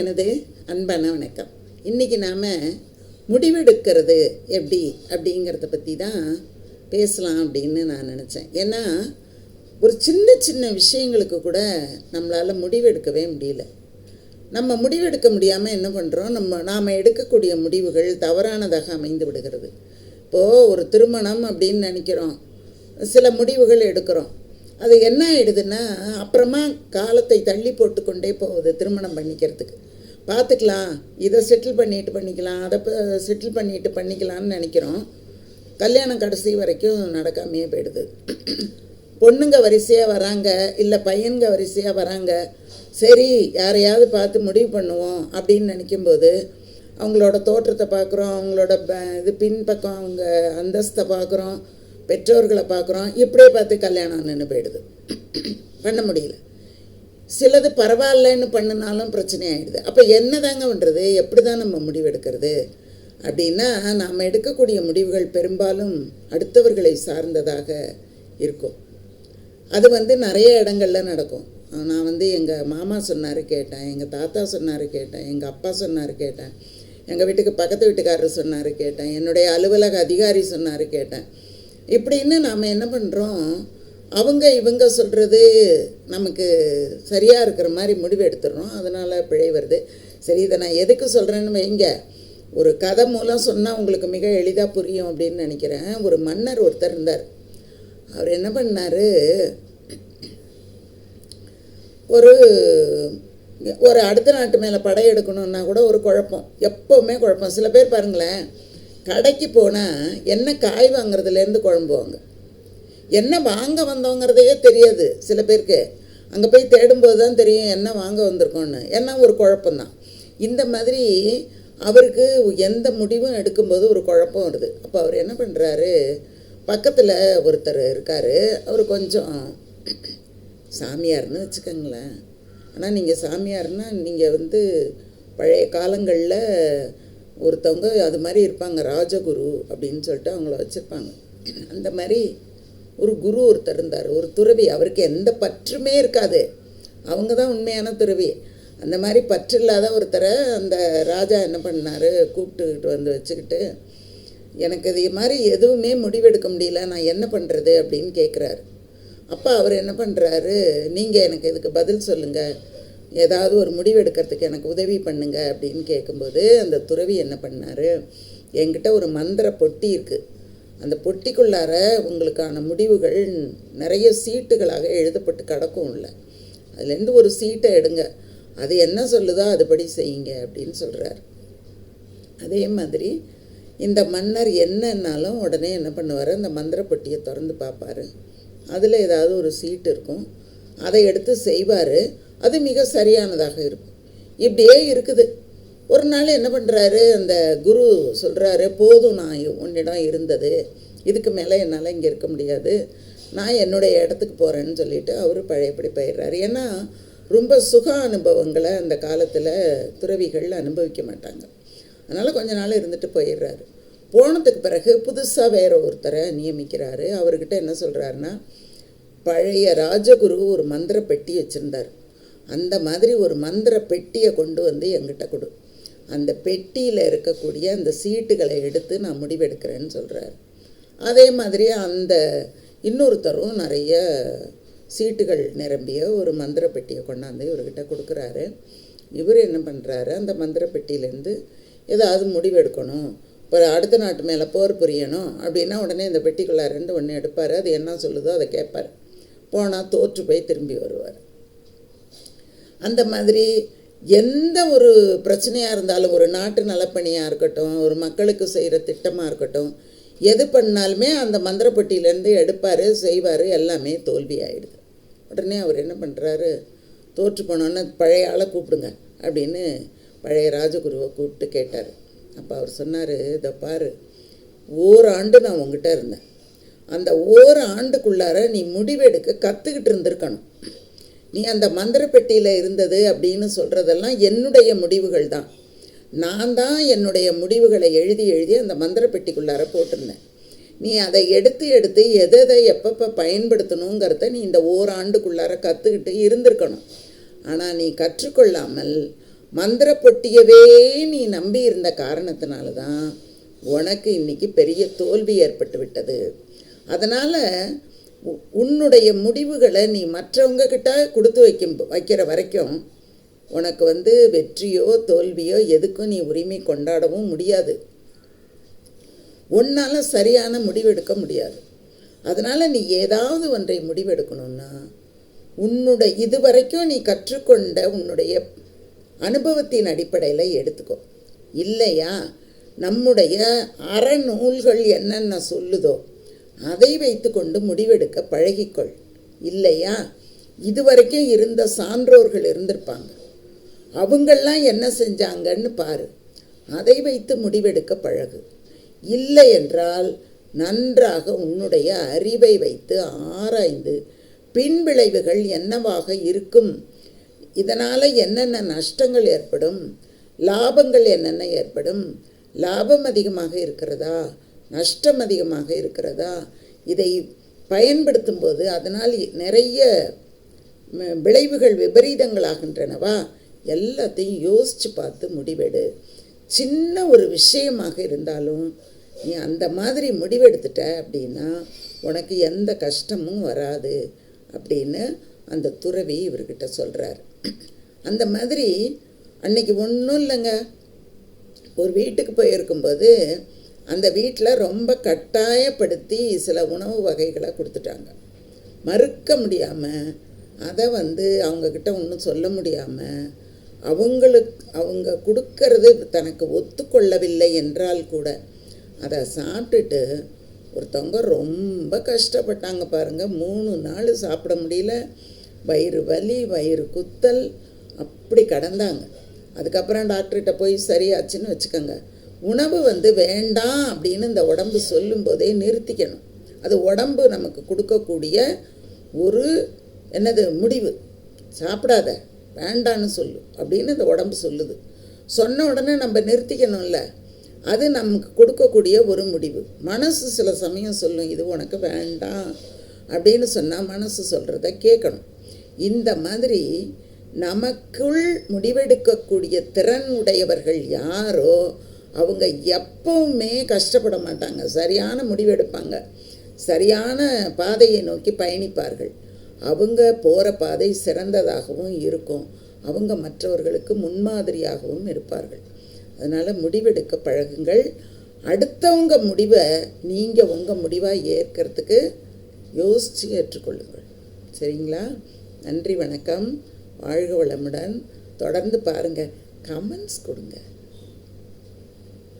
எனது அன்பான வணக்கம். இன்றைக்கி நாம் முடிவெடுக்கிறது எப்படி? அப்படிங்கிறத பற்றி தான் பேசலாம் அப்படின்னு நான் நினச்சேன். ஏன்னா ஒரு சின்ன சின்ன விஷயங்களுக்கு கூட நம்மளால் முடிவெடுக்கவே முடியல. நம்ம முடிவெடுக்க முடியாமல் என்ன பண்ணுறோம் நம்ம நாம் எடுக்கக்கூடிய முடிவுகள் தவறானதாக அமைந்து விடுகிறது. இப்போது ஒரு திருமணம் அப்படின்னு நினைக்கிறோம். சில முடிவுகள் எடுக்கிறோம். அது என்ன ஆயிடுதுன்னா அப்புறமா காலத்தை தள்ளி போட்டுக்கொண்டே போகுது திருமணம் பண்ணிக்கிறதுக்கு. பார்த்துக்கலாம். இதை செட்டில் பண்ணிட்டு பண்ணிக்கலாம். அதை செட்டில் பண்ணிட்டு பண்ணிக்கலாம்னு நினைக்கிறோம். கல்யாணம் கடைசி வரைக்கும் நடக்காமையே போயிடுது. பொண்ணுங்க வரிசையாக வராங்க இல்லை பையன்க வரிசையாக வராங்க சரி யாரையாவது பார்த்து முடிவு பண்ணுவோம் அப்படின்னு நினைக்கும்போது அவங்களோட தோற்றத்தை பார்க்குறோம் அவங்களோட ப இது பின்பக்கம் அவங்க அந்தஸ்தை பார்க்குறோம் பெற்றோர்களை பார்க்குறோம் இப்படியே பார்த்து கல்யாணம் நின்று போயிடுது. பண்ண முடியல. சிலது பரவாயில்லன்னு பண்ணினாலும் பிரச்சனை ஆகிடுது அப்போ என்ன தாங்க பண்ணுறது எப்படி தான் நம்ம முடிவெடுக்கிறது? அப்படின்னா நாம் எடுக்கக்கூடிய முடிவுகள் பெரும்பாலும் அடுத்தவர்களை சார்ந்ததாக இருக்கும். அது வந்து நிறைய இடங்களில் நடக்கும். நான் வந்து எங்கள் மாமா சொன்னார் கேட்டேன் எங்கள் தாத்தா சொன்னார் கேட்டேன் எங்கள் அப்பா சொன்னார் கேட்டேன் எங்கள் வீட்டுக்கு பக்கத்து வீட்டுக்காரர் சொன்னார் கேட்டேன் என்னுடைய அலுவலக அதிகாரி சொன்னார் கேட்டேன். இப்படின்னு நாம் என்ன பண்ணுறோம் அவங்க இவங்க சொல்கிறது நமக்கு சரியாக இருக்கிற மாதிரி முடிவு எடுத்துடுறோம் அதனால் பிழை வருது. சரி இதை நான் எதுக்கு சொல்கிறேன்னு வைங்க. ஒரு கதை மூலம் சொன்னால் உங்களுக்கு மிக எளிதாக புரியும் அப்படின்னு நினைக்கிறேன். ஒரு மன்னர் ஒருத்தர் இருந்தார். அவர் என்ன பண்ணார்? ஒரு ஒரு அடுத்த நாட்டு மேலே படையெடுக்கணுன்னா கூட ஒரு குழப்பம். எப்போவுமே குழப்பம். சில பேர் பாருங்களேன் கடைக்கு போனால் என்ன காய் வாங்குறதுலேருந்து குழம்புவாங்க என்ன வாங்க வந்தோங்கிறதையே தெரியாது சில பேருக்கு. அங்கே போய் தேடும்போது தான் தெரியும் என்ன வாங்க வந்திருக்கோன்னு ஏன்னா ஒரு குழப்பம்தான். இந்த மாதிரி அவருக்கு எந்த முடிவும் எடுக்கும்போது ஒரு குழப்பம் வருது. அப்போ அவர் என்ன பண்ணுறாரு பக்கத்தில் ஒருத்தர் இருக்கார். அவர் கொஞ்சம் சாமியார்னு வச்சுக்கோங்களேன். ஆனால் நீங்கள் சாமியார்னால் நீங்கள் வந்து பழைய காலங்களில் ஒருத்தவங்க அது மாதிரி இருப்பாங்க ராஜகுரு அப்படின்னு சொல்லிட்டு அவங்கள வச்சுருப்பாங்க. அந்த மாதிரி ஒரு குரு ஒருத்தர் இருந்தார். ஒரு துறவி. அவருக்கு எந்த பற்றுமே இருக்காது. அவங்க தான் உண்மையான துறவி. அந்த மாதிரி பற்று இல்லாத ஒருத்தரை அந்த ராஜா என்ன பண்ணார்? கூப்பிட்டுக்கிட்டு வந்து வச்சுக்கிட்டு எனக்கு இது மாதிரி எதுவுமே முடிவெடுக்க முடியல. நான் என்ன பண்ணுறது அப்படின்னு கேட்குறாரு அப்போ அவர் என்ன பண்ணுறாரு நீங்கள் எனக்கு இதுக்கு பதில் சொல்லுங்கள் ஏதாவது ஒரு முடிவு எடுக்கிறதுக்கு எனக்கு உதவி பண்ணுங்க. அப்படின்னு கேட்கும்போது அந்த துறவி என்ன பண்ணார்? என்கிட்ட ஒரு மந்திர பொட்டி இருக்குது அந்த பொட்டிக்குள்ளார உங்களுக்கான முடிவுகள் நிறைய சீட்டுகளாக எழுதப்பட்டு கிடக்கும் இல்லை அதுலேருந்து ஒரு சீட்டை எடுங்க. அது என்ன சொல்லுதோ அதுபடி செய்யுங்க அப்படின்னு சொல்கிறார் அதே மாதிரி இந்த மன்னர் என்னன்னாலும் உடனே என்ன பண்ணுவார்? அந்த மந்திரப்பட்டியை திறந்து பார்ப்பார். அதில் ஏதாவது ஒரு சீட்டு இருக்கும். அதை எடுத்து செய்வார். அது மிக சரியானதாக இருக்கும். இப்படியே இருக்குது. ஒரு நாள் என்ன பண்ணுறாரு அந்த குரு சொல்கிறாரு போதும் நான் உன்னிடம் இருந்தது. இதுக்கு மேலே என்னால் இங்கே இருக்க முடியாது. நான் என்னுடைய இடத்துக்கு போகிறேன்னு சொல்லிட்டு அவர் பழையபடி போயிடுறாரு. ஏன்னா ரொம்ப சுக அனுபவங்களை அந்த காலத்தில் துறவிகள் அனுபவிக்க மாட்டாங்க. அதனால் கொஞ்ச நாள் இருந்துட்டு போயிடுறாரு. போனதுக்கு பிறகு புதுசாக வேற ஒருத்தரை நியமிக்கிறாரு. அவர்கிட்ட என்ன சொல்கிறாருன்னா பழைய ராஜகுரு ஒரு மந்திர பெட்டி வச்சுருந்தார். அந்த மாதிரி ஒரு மந்திர பெட்டியை கொண்டு வந்து எங்கிட்ட கொடு. அந்த பெட்டியில் இருக்கக்கூடிய அந்த சீட்டுகளை எடுத்து நான் முடிவெடுக்கிறேன்னு சொல்கிறார் அதே மாதிரி அந்த இன்னொருத்தரும் நிறைய சீட்டுகள் நிரம்பிய ஒரு மந்திர பெட்டியை கொண்டாந்து இவர்கிட்ட கொடுக்குறாரு. இவர் என்ன பண்ணுறாரு அந்த மந்திர பெட்டியிலேருந்து ஏதாவது முடிவெடுக்கணும். இப்போ அடுத்த நாட்டு மேலே போர் புரியணும் அப்படின்னா உடனே இந்த பெட்டிக்குள்ளே ரெண்டு ஒன்று எடுப்பார். அது என்ன சொல்லுதோ அதை கேட்பார். போனால் தோற்று போய் திரும்பி வருவார். அந்த மாதிரி எந்த ஒரு பிரச்சனையாக இருந்தாலும் ஒரு நாட்டு நலப்பணியாக இருக்கட்டும் ஒரு மக்களுக்கு செய்கிற திட்டமாக இருக்கட்டும் எது பண்ணாலுமே அந்த மந்திரப்பட்டியிலேருந்து எடுப்பார் செய்வார் எல்லாமே தோல்வி ஆகிடுது உடனே அவர் என்ன பண்ணுறாரு தோற்று போனோன்னு பழைய ஆளை கூப்பிடுங்க அப்படின்னு பழைய ராஜகுருவை கூப்பிட்டு கேட்டார். அப்போ அவர் சொன்னார் இதை பாரு ஓராண்டு நான் உங்ககிட்ட இருந்தேன். அந்த ஓராண்டுக்குள்ளார நீ முடிவெடுக்க கற்றுக்கிட்டு இருந்திருக்கணும். நீ அந்த மந்திர பெட்டியில் இருந்தது அப்படின்னு சொல்கிறதெல்லாம் என்னுடைய முடிவுகள் தான். நான் தான் என்னுடைய முடிவுகளை எழுதி எழுதி அந்த மந்திர பெட்டிக்குள்ளார போட்டிருந்தேன். நீ அதை எடுத்து எடுத்து எதை எதை எப்பப்போ பயன்படுத்தணுங்கிறத நீ இந்த ஓராண்டுக்குள்ளார கற்றுக்கிட்டு இருந்திருக்கணும். ஆனால் நீ கற்றுக்கொள்ளாமல் மந்திர பொட்டியவே நீ நம்பி இருந்த காரணத்தினால தான் உனக்கு இன்னைக்கு பெரிய தோல்வி ஏற்பட்டு விட்டது. அதனால் உன்னுடைய முடிவுகளை நீ மற்றவங்க கிட்ட கொடுத்து வைக்கும் வைக்கிற வரைக்கும் உனக்கு வந்து வெற்றியோ தோல்வியோ எதுக்கும் நீ உரிமை கொண்டாடவும் முடியாது. உன்னால் சரியான முடிவெடுக்க முடியாது. அதனால் நீ ஏதாவது ஒன்றை முடிவெடுக்கணும்னா உன்னுடைய இதுவரைக்கும் நீ கற்றுக்கொண்ட உன்னுடைய அனுபவத்தின் அடிப்படையில் எடுத்துக்கோ. இல்லையா? நம்முடைய அறநூல்கள் என்னென்ன சொல்லுதோ அதை வைத்துக்கொண்டு முடிவெடுக்க பழகிக்கொள். இல்லையா? இதுவரைக்கும் இருந்த சான்றோர்கள் இருந்திருப்பாங்க. அவங்கெல்லாம் என்ன செஞ்சாங்கன்னு பாரு. அதை வைத்து முடிவெடுக்க பழகு. இல்லை என்றால் நன்றாக உன்னுடைய அறிவை வைத்து ஆராய்ந்து பின்விளைவுகள் என்னவாக இருக்கும்? இதனால் என்னென்ன நஷ்டங்கள் ஏற்படும்? லாபங்கள் என்னென்ன ஏற்படும்? லாபம் அதிகமாக இருக்கிறதா? நஷ்டம் அதிகமாக இருக்கிறதா? இதை பயன்படுத்தும் போது அதனால் நிறைய விளைவுகள் விபரீதங்களாகின்றனவா? எல்லாத்தையும் யோசித்து பார்த்து முடிவெடு. சின்ன ஒரு விஷயமாக இருந்தாலும் நீ அந்த மாதிரி முடிவெடுத்துட்ட அப்படின்னா உனக்கு எந்த கஷ்டமும் வராது அப்படின்னு அந்த துறவி இவர்கிட்ட சொல்கிறார் அந்த மாதிரி அன்னைக்கு ஒன்றும் இல்லைங்க. ஒரு வீட்டுக்கு போயிருக்கும்போது அந்த வீட்டில் ரொம்ப கட்டாயப்படுத்தி சில உணவு வகைகளை கொடுத்துட்டாங்க. மறுக்க முடியாமல் அதை வந்து அவங்கக்கிட்ட ஒன்றும் சொல்ல முடியாமல் அவங்களுக்கு அவங்க கொடுக்கறது தனக்கு ஒத்துக்கொள்ளவில்லை என்றால் கூட அதை சாப்பிட்டுட்டு ஒருத்தவங்க ரொம்ப கஷ்டப்பட்டாங்க பாருங்கள் மூணு நாள் சாப்பிட முடியல. வயிறு வலி வயிறு குத்தல் அப்படி கடந்தாங்க. அதுக்கப்புறம் டாக்டர்கிட்ட போய் சரியாச்சுன்னு வச்சுக்கோங்க. உணவு வந்து வேண்டாம் அப்படின்னு இந்த உடம்பு சொல்லும்போதே நிறுத்திக்கணும். அது உடம்பு நமக்கு கொடுக்கக்கூடிய ஒரு என்னது முடிவு. சாப்பிடாத வேண்டான்னு சொல்லு அப்படின்னு இந்த உடம்பு சொல்லுது. சொன்ன உடனே நம்ம நிறுத்திக்கணும்ல. அது நமக்கு கொடுக்கக்கூடிய ஒரு முடிவு. மனசு சில சமயம் சொல்லும் இது உனக்கு வேண்டாம் அப்படின்னு சொன்னால் மனசு சொல்கிறத கேட்கணும். இந்த மாதிரி நமக்குள் முடிவெடுக்கக்கூடிய திறன் உடையவர்கள் யாரோ அவங்க எப்பவுமே கஷ்டப்பட மாட்டாங்க. சரியான முடிவெடுப்பாங்க. சரியான பாதையை நோக்கி பயணிப்பார்கள். அவங்க போகிற பாதை சிறந்ததாகவும் இருக்கும். அவங்க மற்றவர்களுக்கு முன்மாதிரியாகவும் இருப்பார்கள். அதனால் முடிவெடுக்க பழகுங்கள். அடுத்தவங்க முடிவை நீங்கள் உங்கள் முடிவாக ஏற்கிறதுக்கு யோசித்து ஏற்றுக்கொள்ளுங்கள். சரிங்களா? நன்றி வணக்கம். வாழ்க வளமுடன். தொடர்ந்து பாருங்கள் கமெண்ட்ஸ் கொடுங்க.